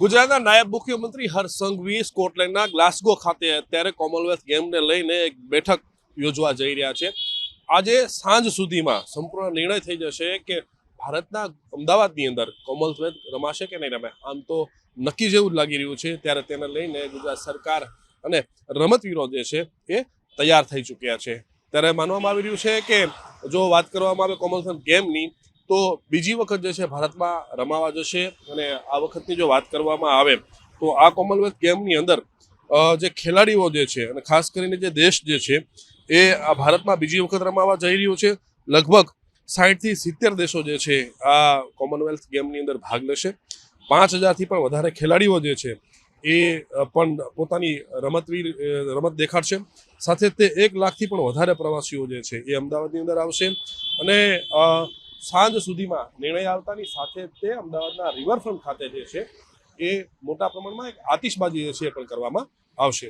ગુજરાતના નાયબ મુખ્યમંત્રી હરસંઘવી સ્કોટલેન્ડના ગ્લાસ્ગો ખાતે અત્યારે કોમનવેલ્થ ગેમને લઈને એક બેઠક યોજવા જઈ રહ્યા છે. આજે સાંજ સુધીમાં સંપૂર્ણ નિર્ણય થઈ જશે કે ભારતના અમદાવાદની અંદર કોમનવેલ્થ રમાશે કે નહીં રમે. આમ તો નક્કી જેવું જ લાગી રહ્યું છે. ત્યારે તેને લઈને ગુજરાત સરકાર અને રમતવીરો જે છે એ તૈયાર થઈ ચૂક્યા છે. ત્યારે માનવામાં આવી રહ્યું છે કે જો વાત કરવામાં આવે કોમનવેલ્થ ગેમની તો બીજી વખત જે છે ભારતમાં રમાવા જશે અને આ વખતની જો વાત કરવામાં આવે તો આ કોમનવેલ્થ ગેમની અંદર જે ખેલાડીઓ જે છે અને ખાસ કરીને જે દેશ જે છે એ આ ભારતમાં બીજી વખત રમાવા જઈ રહ્યું છે. લગભગ સાહીઠથી સિત્તેર દેશો જે છે આ કોમનવેલ્થ ગેમની અંદર ભાગ લેશે. પાંચ હજારથી પણ વધારે ખેલાડીઓ જે છે એ પણ પોતાની રમતવીર રમત દેખાડશે. સાથે તે એક લાખથી પણ વધારે પ્રવાસીઓ જે છે એ અમદાવાદની અંદર આવશે. અને સાંજ સુધીમાં નિર્ણય આવતાની સાથે તે અમદાવાદના રિવરફ્રન્ટ ખાતે જે છે, એ મોટા પ્રમાણમાં એક આતિશબાજી જે છે એ પણ કરવામાં આવશે.